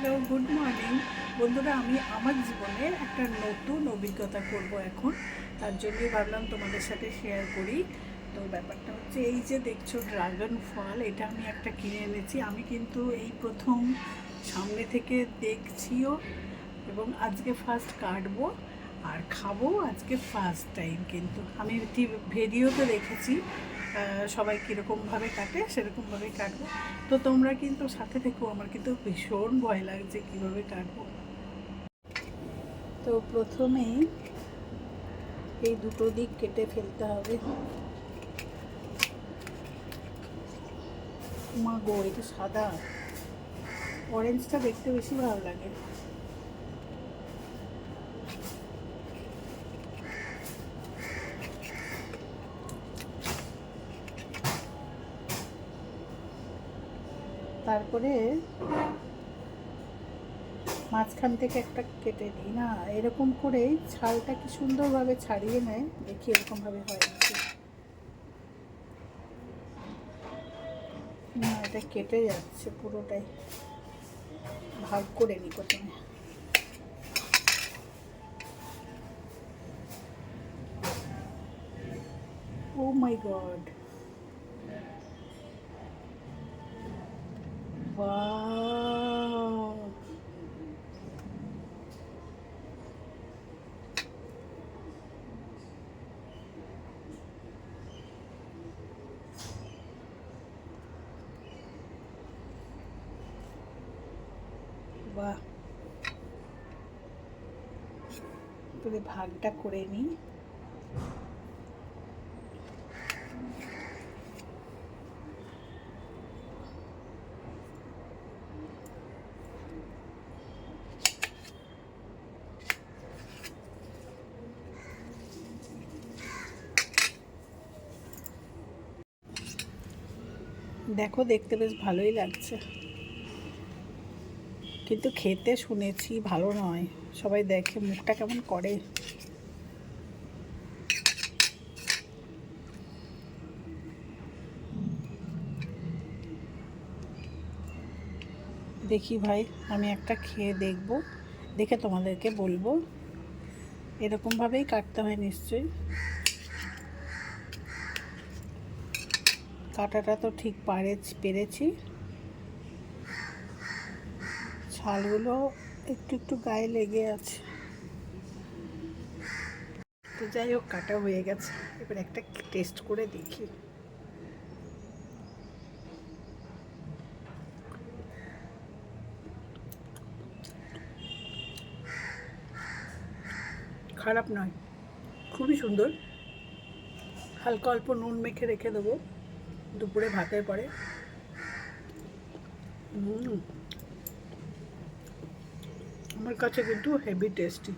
Hello good morning বন্ধুরা, আমি আমার জীবনে একটা নতুন অভিজ্ঞতা করব এখন। তার জন্যই ভাবলাম তোমাদের সাথে শেয়ার করি। তো ব্যাপারটা হচ্ছে, এই যে দেখছ ড্রাগন ফল এটা আমি একটা কিনে এনেছি। আমি কিন্তু এই প্রথম সামনে থেকে দেখছিও এবং আজকে ফার্স্ট কাটবো। আর খাব আজকে ফার্স্ট টাইম কিন্তু। আমি ভিডিওতে দেখেছি সবাই কীরকমভাবে কাটে সেরকমভাবে কাটবো। তো তোমরা কিন্তু সাথে থেকো, আমার কিন্তু ভীষণ ভয় লাগছে কীভাবে কাটবো। তো প্রথমেই এই দুটো দিক কেটে ফেলতে হবে। মা গো, এটা সাদা। অরেঞ্জটা দেখতে বেশি ভালো লাগে। তারপরে মাঝখান থেকে একটা কেটে নিই না, এরকম করে ছালটা কি সুন্দরভাবে ছাড়িয়ে নেয়, দেখি এরকমভাবে হয় না, এটা কেটে যাচ্ছে পুরোটাই। ভাগ করে নিই প্রথমে। ও মাই গড বাহ। ভাগটা করে নিই। দেখো, দেখতে বেশ ভালোই লাগছে। কিন্তু খেতে শুনেছি ভালো নয়। সবাই দেখে মুখটা কেমন করে। দেখি ভাই, আমি একটা খেয়ে দেখব। দেখে তোমাদেরকে বলব। এরকমভাবেই কাটতে হয় নিশ্চয়ই। কাটাটা তো ঠিক পারে পেরেছি। ছালগুলো একটু একটু গায়ে লেগে আছে। তো যাই হোক, কাটা হয়ে গেছে। এবার একটা টেস্ট করে দেখি। খারাপ নয়, খুবই সুন্দর। হালকা অল্প নুন মেখে রেখে দেবো। দুপুরে ভাতের পরে। আমার কাছে কিন্তু হেভি টেস্টি